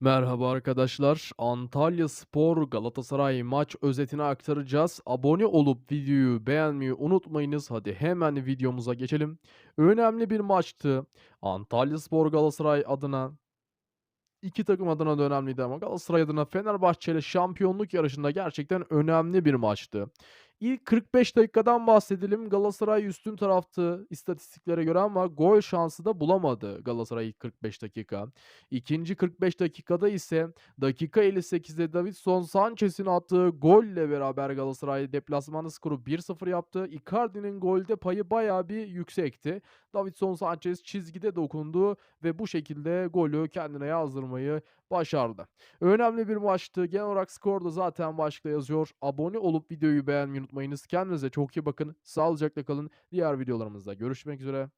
Merhaba arkadaşlar. Antalyaspor Galatasaray maç özetini aktaracağız. Abone olup videoyu beğenmeyi unutmayınız. Hadi hemen videomuza geçelim. Önemli bir maçtı. Antalyaspor Galatasaray adına İki takım adına da önemliydi ama Galatasaray adına Fenerbahçe ile şampiyonluk yarışında gerçekten önemli bir maçtı. İlk 45 dakikadan bahsedelim. Galatasaray üstün taraftı istatistiklere göre ama gol şansı da bulamadı Galatasaray ilk 45 dakika. İkinci 45 dakikada ise dakika 58'de Davinson Sanchez'in attığı golle beraber Galatasaray deplasmanı skoru 1-0 yaptı. Icardi'nin golde payı bayağı bir yüksekti. Davinson Sanchez çizgide dokundu ve bu şekilde golü kendine yazdırmayı başardı. Önemli bir maçtı. Genel olarak skor da zaten başlıkta yazıyor. Abone olup videoyu beğenmeyi unutmayınız. Kendinize çok iyi bakın. Sağlıcakla kalın. Diğer videolarımızda görüşmek üzere.